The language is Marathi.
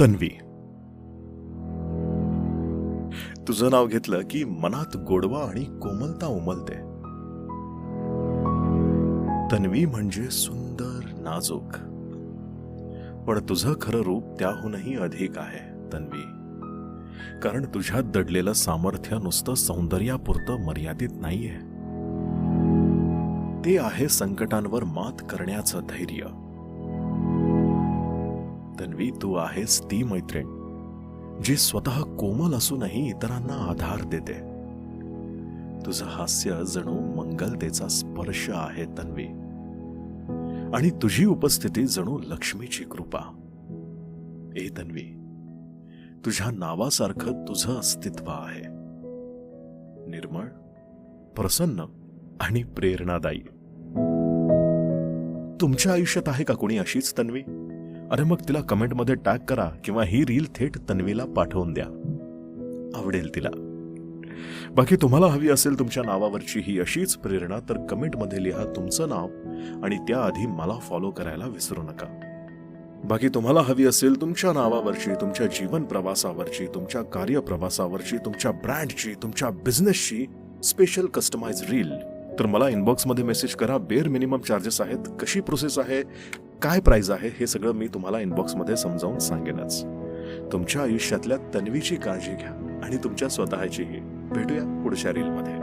तन्वी. तुझं नाव घेतलं की मनात गोडवा आणि कोमलता उमलते. तन्वी म्हणजे सुंदर नाजूक. पण तुझं खरं रूप त्याहूनही अधिक आहे तन्वी. कारण तुझ्यात दडलेलं सामर्थ्य नुसतं सौंदर्यापुरतं मर्यादित नाहीये. ते आहे संकटांवर मात करण्याचं धैर्य. तन्वी तू आहेस ती मैत्रीण जी स्वतः कोमल असूनही इतरांना आधार देते. तुझं हास्य जणू मंगलतेचा स्पर्श आहे तन्वी. आणि तुझी उपस्थिती जणू लक्ष्मीची कृपा. ए तन्वी तुझ्या नावासारखं तुझं अस्तित्व आहे. निर्मळ प्रसन्न आणि प्रेरणादायी. तुमच्या आयुष्यात आहे का कोणी अशीच तन्वी? अरे मग तिला कमेंटमध्ये टॅग करा किंवा ही रील थेट तन्वीला पाठवून द्या. आवडेल तिला. बाकी तुम्हाला हवी असेल तुमच्या नावावरची ही अशीच प्रेरणा तर कमेंटमध्ये लिहा तुमचं नाव आणि त्याआधी मला फॉलो करायला विसरू नका. बाकी तुम्हाला हवी असेल तुमच्या नावावरची तुमच्या जीवन प्रवासावरची तुमच्या कार्यप्रवासावरची तुमच्या ब्रँडची तुमच्या बिझनेसची स्पेशल कस्टमाइज रील तर मला इनबॉक्समध्ये मेसेज करा. बेअर मिनिमम चार्जेस आहेत. कशी प्रोसेस आहे? काय प्राईज आहे हे सगळं मी तुम्हाला इनबॉक्समध्ये समजावून सांगेनच. तुमच्या आयुष्यातल्या तन्वीची काळजी घ्या आणि तुमच्या स्वतःचीही. भेटूया पुढच्या रीलमध्ये